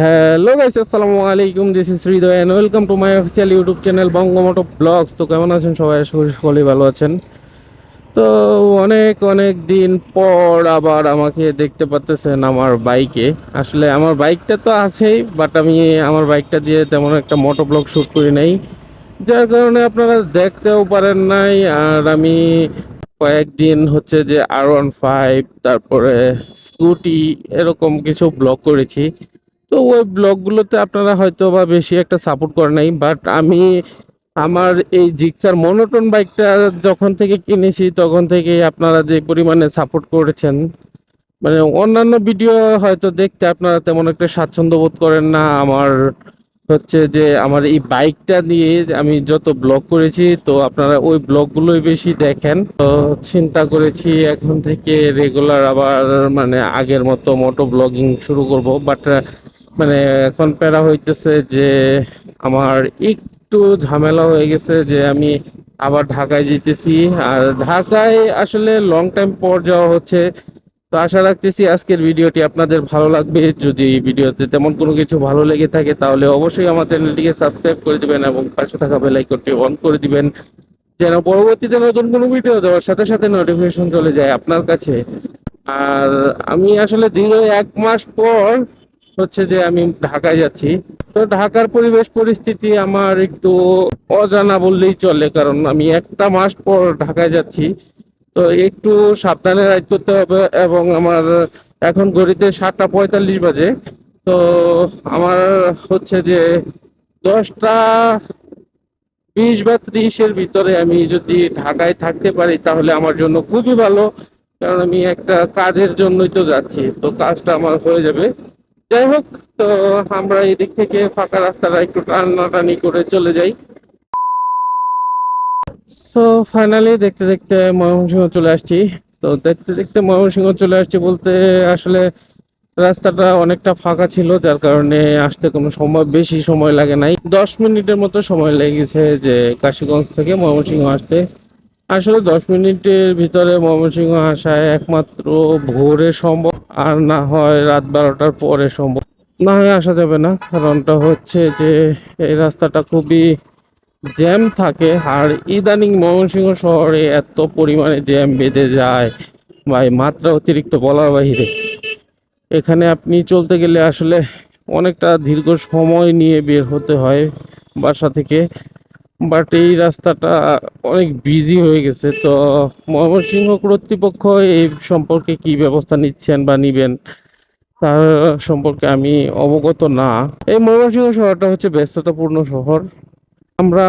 Hello guys আসসালামু আলাইকুম this is Hriday and welcome to my official YouTube channel বঙ্গমটো vlogs তো কেমন আছেন সবাই? আশা করি সকলেই ভালো আছেন। তো অনেক অনেক দিন পর আবার আমাকে দেখতে পাচ্তেছেন আমার বাইকে। আসলে আমার বাইকটা তো আছেই বাট আমি আমার বাইকটা দিয়ে তেমন একটা মোটো ব্লগ শ্যুট করি নাই। যার কারণে আপনারা দেখতেও পারেন নাই, আর আমি কয়েকদিন হচ্ছে যে আর ওয়ান ফাইভ তারপরে স্কুটি, এরকম কিছু ব্লগ করেছি। তো ওই ব্লগগুলোতে আপনারা হয়তো বা বেশি একটা সাপোর্ট করে নাই বাট আমি আমার এই জিক্সার মনোটন বাইকটা যখন থেকে কিনেছি, তখন থেকে আপনারা যে পরিমাণে সাপোর্ট করেছেন মানে অন্যান্য ভিডিও হয়তো দেখতে আপনারা তেমন একটা স্বাচ্ছন্দ্য বোধ করেন না। আমার হচ্ছে যে আমার এই বাইকটা নিয়ে আমি যত ব্লগ করেছি, তো আপনারা ওই ব্লগগুলোই বেশি দেখেন। তো চিন্তা করেছি এখন থেকে রেগুলার আবার মানে আগের মতো মোটো ব্লগিং শুরু করব বাট মানে এখন প্যারা হইতেছে যে আমার একটু ঝামেলা হয়ে গেছে যে আমি আবার ঢাকায় যেতেছি। আর ঢাকায় আসলে লং টাইম পর যাওয়া হচ্ছে। তো আশা রাখতেছি আজকের ভিডিওটি আপনাদের ভালো লাগবে। যদি ভিডিওতে তেমন কোনো কিছু ভালো লেগে থাকে তাহলে অবশ্যই আমার চ্যানেলটিকে সাবস্ক্রাইব করে দিবেন এবং পাশে থাকা বেল আইকনটি অন করে দিবেন। যেন পরবর্তীতে নতুন কোনো ভিডিও দেওয়ার সাথে সাথে নোটিফিকেশন চলে যায় আপনার কাছে। আর আমি আসলে দীর্ঘ এক মাস পর হচ্ছে যে আমি ঢাকায় যাচ্ছি। তো ঢাকার পরিবেশ পরিস্থিতি আমার একটু অজানা বললেই চলে, কারণ আমি একটা মাস পর ঢাকায় যাচ্ছি। তো একটু সাবধানে রাইড করতে হবে এবং আমার এখন ঘড়িতে সাতটা পঁয়তাল্লিশ বাজে। তো আমার হচ্ছে যে দশটা বিশ বা ত্রিশের ভিতরে আমি যদি ঢাকায় থাকতে পারি, তাহলে আমার জন্য খুবই ভালো। কারণ আমি একটা কাজের জন্যই তো যাচ্ছি, তো কাজটা আমার হয়ে যাবে। যাই হোক, তো আমরা এদিক থেকে ফাঁকা রাস্তাটা একটু টানাটানি করে চলে যাই। সো ফাইনালি দেখতে দেখতে ময়মনসিংহ চলে আসছি। তো দেখতে দেখতে ময়মনসিংহ চলে আসছি বলতে আসলে রাস্তাটা অনেকটা ফাঁকা ছিল, যার কারণে আসতে কোনো সময়, বেশি সময় লাগে নাই। দশ মিনিটের মতো সময় লেগেছে যে কাশীগঞ্জ থেকে ময়মনসিংহ আসতে। আসলে দশ মিনিটের ভিতরে ময়মনসিংহ আসায় একমাত্র ভোরে সম্ভব। আর না হয় রাত বারোটার পরে সম্ভব। না হয় আসা যাবে না, কারণটা হচ্ছে যে এই রাস্তাটা খুবই জ্যাম থাকে, আর ইদানিং ময়মনসিংহ শহরে এত পরিমাণে জ্যাম বেঁধে যায়, ভাই, মাত্রা অতিরিক্ত বলার বাহিরে এখানে আপনি চলতে গেলে আসলে অনেকটা দীর্ঘ সময় নিয়ে বের হতে হয় বাসা থেকে। বাট এই রাস্তাটা অনেক বিজি হয়ে গেছে, তো ময়মনসিংহ কর্তৃপক্ষ এই সম্পর্কে কি ব্যবস্থা নিচ্ছেন বা নিবেন তার সম্পর্কে আমি অবগত না। এই ময়মনসিংহ শহরটা হচ্ছে ব্যস্ততাপূর্ণ শহর। আমরা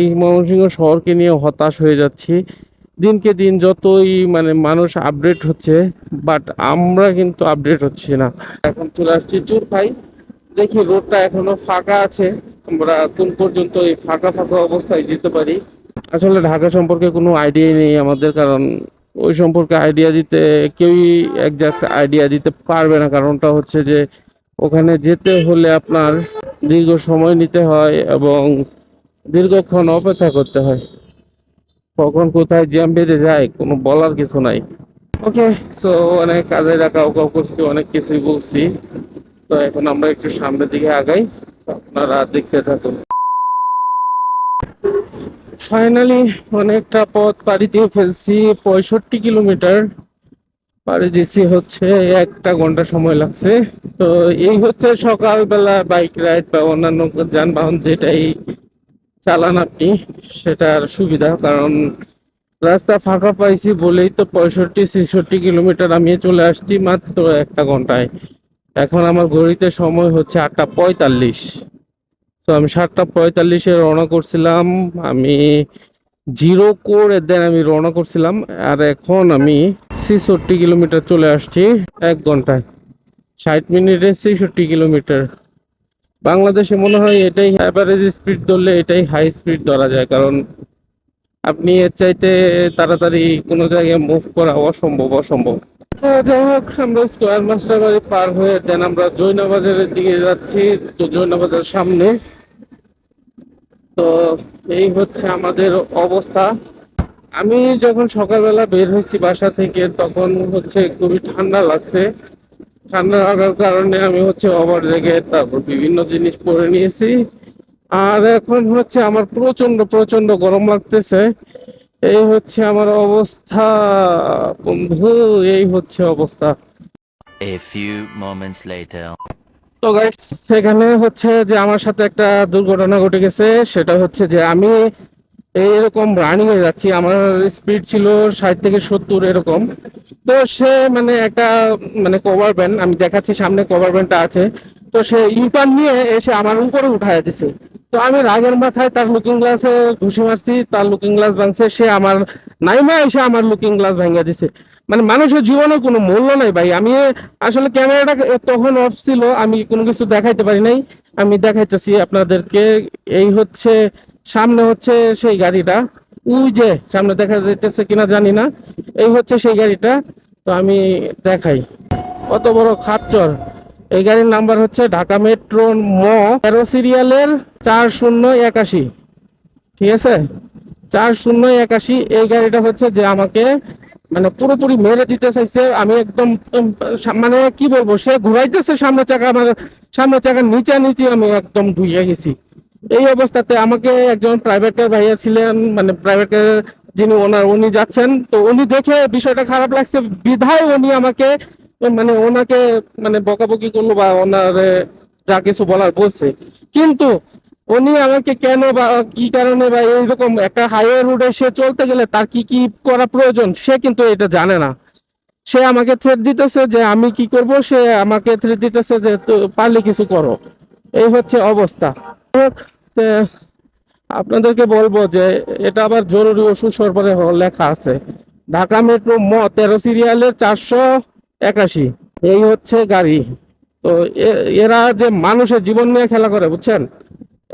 এই ময়মনসিংহ শহরকে নিয়ে হতাশ হয়ে যাচ্ছি। দিনকে দিন যতই মানে মানুষ আপডেট হচ্ছে বাট আমরা কিন্তু আপডেট হচ্ছি না। এখন চলে আসছি চুরখাই দেখি রোডটা এখনও ফাঁকা আছে। আমরা কোন পর্যন্ত এই ফাঁকা ফাঁকা অবস্থায় যেতে পারি। আসলে ঢাকা সম্পর্কে কোনো আইডিয়া নেই আমাদের কারণ ওই সম্পর্কে আইডিয়া দিতে কেউই একজাক্ট আইডিয়া দিতে পারবে না। কারণটা হচ্ছে যে ওখানে যেতে হলে আপনার দীর্ঘ সময় নিতে হয় এবং দীর্ঘক্ষণ অপেক্ষা করতে হয়। কখন কোথায় জ্যাম বেঁধে যায় কোনো বলার কিছু নাই। ওকে সো অনেক কাজে রাখা করছি অনেক কিছুই বলছি। তো এখন আমরা একটু সামনের দিকে আগাই, আপনারা দেখতে থাকুন। ফাইনালি অনেকটা পথ পাড়ি দিয়ে ফেলছি, পঁয়ষট্টি কিলোমিটার পাড়ি দিচ্ছি হচ্ছে একটা ঘণ্টা সময় লাগছে। তো এই হচ্ছে সকালবেলা বাইক রাইড বা অন্যান্য যানবাহন যেটাই চালান আপনি, সেটার সুবিধা। কারণ রাস্তা ফাঁকা পাইছি বলেই তো পঁয়ষট্টি, ছেষট্টি কিলোমিটার আমি চলে আসছি মাত্র একটা ঘন্টায়। এখন আমার ঘড়িতে সময় হচ্ছে আটটা পঁয়তাল্লিশ। তো আমি সাতটা পঁয়তাল্লিশে রওনা করছিলাম। আমি জিরো করে দেন আমি রওনা করছিলাম। আর এখন আমি ছেষট্টি কিলোমিটার চলে আসছি এক ঘন্টায়। ষাট মিনিটে ছেষট্টি কিলোমিটার। বাংলাদেশে মনে হয় এটাই অ্যাভারেজ স্পিড ধরলে এটাই হাই স্পিড ধরা যায়। কারণ আপনি এর চাইতে তাড়াতাড়ি কোনো জায়গায় মুভ করা অসম্ভব অসম্ভব। তো যাই হোক, আমরা স্কোয়ার মাস্টার বাড়ি পার হয়ে দেন আমরা জৈনা বাজারের দিকে যাচ্ছি, তো জৈনা বাজার সামনে। তো এই হচ্ছে আমাদের অবস্থা। আমি যখন সকালবেলা বের হয়েছি বাসা থেকে, তখন হচ্ছে খুবই ঠান্ডা লাগছে। ঠান্ডা লাগার কারণে আমি হচ্ছে ওভার জ্যাকেট, তারপর বিভিন্ন জিনিস পরে নিয়েছি। আর এখন হচ্ছে আমার প্রচণ্ড প্রচণ্ড গরম লাগতেছে। এই হচ্ছে আমার অবস্থা বন্ধু এই হচ্ছে অবস্থা। A few moments later. তো গাইস সেখানে হচ্ছে যে আমার সাথে একটা দুর্ঘটনা ঘটে গেছে সেটা হচ্ছে যে আমি এরকম রানিং এ যাচ্ছি আমার স্পিড ছিল ষাট থেকে সত্তর এরকম। তো সে মানে একটা মানে কভার ব্যান্ড আমি দেখাচ্ছি সামনে কভার ব্যান্ডটা আছে। তো সে ইউটার্ন নিয়ে এসে আমার উপরে উঠায় দিছে। তো আমি রাগের মাথায় তার লুকিং গ্লাসে ঘুষি মারছি, তার লুকিং গ্লাস ভাঙছে, সে আমার নাইমা এসে আমার লুকিং গ্লাস ভাঙিয়ে দিছে। মানে মানুষের জীবনে কোনো মূল্য নাই ভাই। আমি আসলে ক্যামেরাটা তখন অফ ছিল, আমি কোনো কিছু দেখাইতে পারি নাই। আমি দেখাইতেছি আপনাদেরকে, এই হচ্ছে, সামনে হচ্ছে সেই গাড়িটা। ওই যে, সামনে দেখা যাইতেছে কিনা জানি না। এই হচ্ছে সেই গাড়িটা, তো আমি দেখাই। কত বড় খাচ্চর এই গাড়ির নাম্বার হচ্ছে ঢাকা মেট্রো ম তেরো সিরিয়ালের চার শূন্য একাশি। ঠিক আছে? চার শূন্য একাশি, এই গাড়িটা হচ্ছে যে আমাকে মানে পুরোপুরি মেরে দিতে চাইছে। আমি একদম মানে কি বলব, সে ঘুরাইতেছে সামনে চাকা আমার সামনে চাকার নিচে নিচে আমি একদম ঢুকে গেছি। এই অবস্থাতে আমাকে একজন প্রাইভেট কার ভাইয়া ছিলেন মানে প্রাইভেট কার যিনি ওনার, উনি যাচ্ছেন। তো উনি দেখে বিষয়টা খারাপ লাগছে। বিধায় উনি আমাকে মানে ওনাকে মানে বকাবকি করল বা ওনার যা কিছু বলার বলছে। কিন্তু উনি আমাকে কেন বা কি কারণে বা এইরকম একটা হাইওয়ে রোডে সে চলতে গেলে তার কি কি করা প্রয়োজন, সে কিন্তু এটা জানে না। সে আমাকে থ্রেট দিতেছে যে আমি কি করব, সে আমাকে থ্রেট দিতেছে যে পারলে কিছু করো। এই হচ্ছে অবস্থা। আপনাদেরকে বলব যে এটা আবার জরুরি ওষুধ সরবরাহ লেখা আছে। ঢাকা মেট্রো ম তেরো সিরিয়ালের চারশো একাশি। এই হচ্ছে গাড়ি। তো এরা যে মানুষের জীবন নিয়ে খেলা করে, বুঝছেন?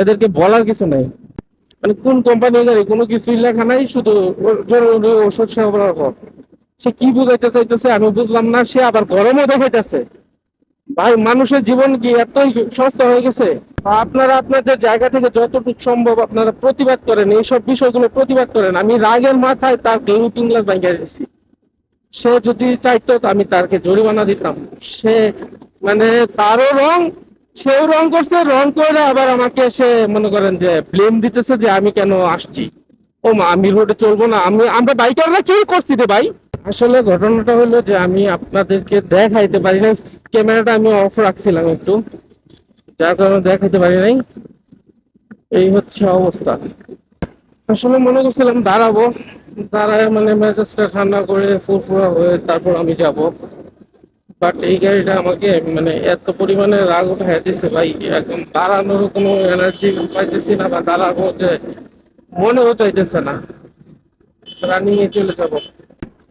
এদেরকে বলার কিছু নেই। মানে কোন কোম্পানির গাড়ি, কোনো কিছুই লেখা নাই, শুধু জরুরি ওষুধ সরবরাহ সে কি বুঝাইতে চাইতেছে আমি বুঝলাম না, সে আবার গরমও দেখাইতেছে। ভাই, মানুষের জীবন কি এতই সস্তা হয়ে গেছে? আপনারা আপনাদের জায়গা থেকে যতটুকু সম্ভব আপনারা প্রতিবাদ করেন, এইসব বিষয়গুলো প্রতিবাদ করেন। আমি রাগের মাথায় তার লুকিং গ্লাস ভাঙিয়ে দিচ্ছি সে যদি চাইতো, আমি তারকে জরিমানা দিতাম। সে মানে তারও রং সেও রং করছে, রং করে আবার আমাকে সে মনে করেন যে ব্লেম দিতেছে যে আমি কেন আসছি। ও মা, আমি রোডে চলবো না, আমি, আমরা বাইকাররা কি করছি রে ভাই? আসলে ঘটনাটা হলো যে আমি আপনাদেরকে দেখাইতে পারি নাই ক্যামেরাটা আমি অফ রাখছিলাম একটু, যার কারণে দেখাইতে পারি নাই। এই হচ্ছে অবস্থা। আসলে মনে করছিলাম দাঁড়াবো, দাঁড়ায় মানে মেজাজটা ঠান্ডা করে ফুরফুরা হয়ে তারপর আমি যাব। বাট এই গাড়িটা আমাকে মানে এত পরিমাণে রাগ উঠাই দিছে ভাই, একদম দাঁড়ানোর কোনো এনার্জি পাইতেছি না বা দাঁড়াবো যে মনেও চাইতেছে না। রানিং এ চলে যাব।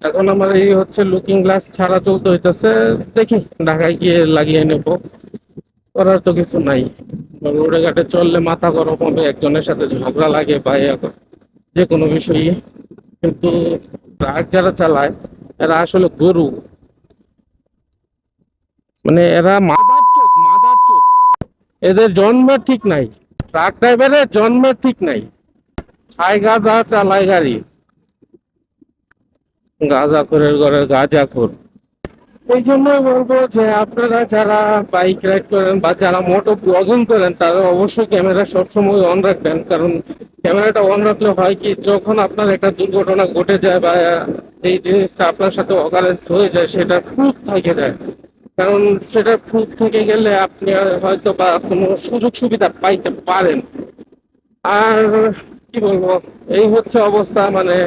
এখন আমার এই হচ্ছে লুকিং গ্লাস ছাড়া চলতে হইতেছে, দেখি ঢাকায় গিয়ে লাগিয়ে নেব। করার তো কিছু নাই। রোডে ঘাটে চললে মাথা গরম হবে, একজনের সাথে ঝগড়া লাগে বা যে কোনো বিষয়ে। কিন্তু ট্রাক যারা চালায়, এরা আসলে গরু। মানে এরা মাদার চোদ মাদার চোদ। এদের জন্মের ঠিক নাই। ট্রাক ড্রাইভারের জন্মের ঠিক নাই। খায় গাঁজা চালায় গাড়ি। গাঁজাখোরের ঘরে গাঁজাখোর এই জন্য বলব যে আপনারা যারা বাইক রাইড করেন বা যারা মোটো ব্লগিং করেন, তারা অবশ্যই ক্যামেরা সবসময় অন রাখবেন। কারণ ক্যামেরাটা অন রাখলে হয় কি, যখন আপনার একটা দুর্ঘটনা ঘটে যায় বা এই জিনিসটা আপনার সাথে অকারেন্স হয়ে যায়, সেটা প্রুফ থেকে যায়। কারণ সেটা প্রুফ থেকে গেলে আপনি হয়তো বা কোনো সুযোগ সুবিধা পাইতে পারেন। আর কি বলব, এই হচ্ছে অবস্থা মানে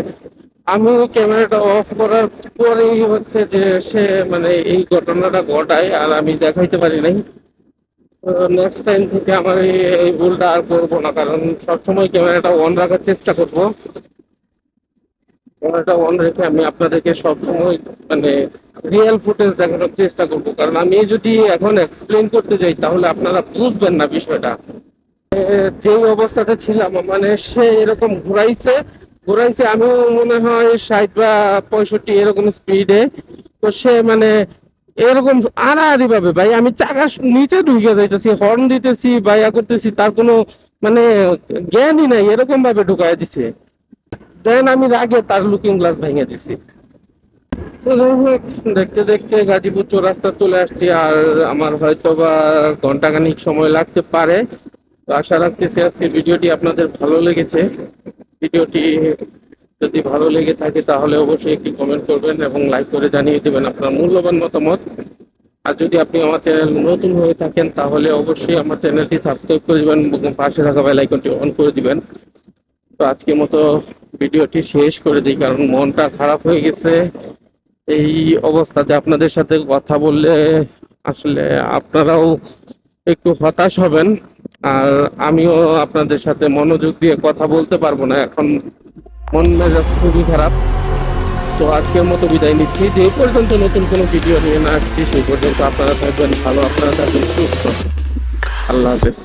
আমি ক্যামেরাটা অফ করার পরেই হচ্ছে যে সে মানে এই ঘটনাটা ঘটায় আর আমি দেখাইতে পারি নাই। নেক্সট টাইম থেকে আমার এই ভুলটা আর করব না, কারণ সবসময় ক্যামেরাটা অন রাখার চেষ্টা করব। ক্যামেরাটা অন রেখে আমি আপনাদেরকে সবসময় মানে রিয়েল ফুটেজ দেখানোর চেষ্টা করব। কারণ আমি যদি এখন এক্সপ্লেন করতে যাই, তাহলে আপনারা বুঝবেন না বিষয়টা। যে অবস্থাতে ছিলাম মানে সে এরকম ঘুরাইছে ঘুরাইছে, আমিও মনে হয় ষাট বা পঁয়ষট্টি এরকম স্পিডে তো সে মানে এরকম আড়াআড়ি ভাবে, ভাই, আমি চাকা নিচে ঢুকে যাইতেছি হর্ন দিতেছি বা ইয়া করতেছি, তার কোনো মানে জ্ঞানই নাই, এরকম ভাবে ঢুকাই দিছে। দেন আমি রাগে তার লুকিং গ্লাস ভেঙে দিছি। দেখতে দেখতে গাজীপুর চৌরাস্তা চলে আসছি, আর আমার হয়তো বা ঘন্টাখানিক সময় লাগতে পারে। তো আশা রাখতেছি আজকে ভিডিওটি আপনাদের ভালো লেগেছে। ভিডিওটি যদি ভালো লেগে থাকে তাহলে অবশ্যই একটি কমেন্ট করবেন এবং লাইক করে জানিয়ে দেবেন আপনার মূল্যবান মতামত। আর যদি আপনি আমার চ্যানেল নতুন হয়ে থাকেন তাহলে অবশ্যই আমার চ্যানেলটি সাবস্ক্রাইব করে দিবেন এবং পাশে থাকা বেল আইকনটি অন করে দিবেন। তো আজকের মতো ভিডিওটি শেষ করে দিই, কারণ মনটা খারাপ হয়ে গেছে। এই অবস্থাতে আপনাদের সাথে কথা বললে আসলে আপনারাও একটু হতাশ হবেন, আর আমিও আপনাদের সাথে মনোযোগ দিয়ে কথা বলতে পারব না। এখন মন মেজাজ খুবই খারাপ। তো আজকের মতো বিদায় নিচ্ছি। যে পর্যন্ত নতুন কোনো ভিডিও নিয়ে না আসছি, সেই পর্যন্ত আপনারা থাকবেন, ভালো আপনারা থাকবেন, সুস্থ। আল্লাহ হাফেজ।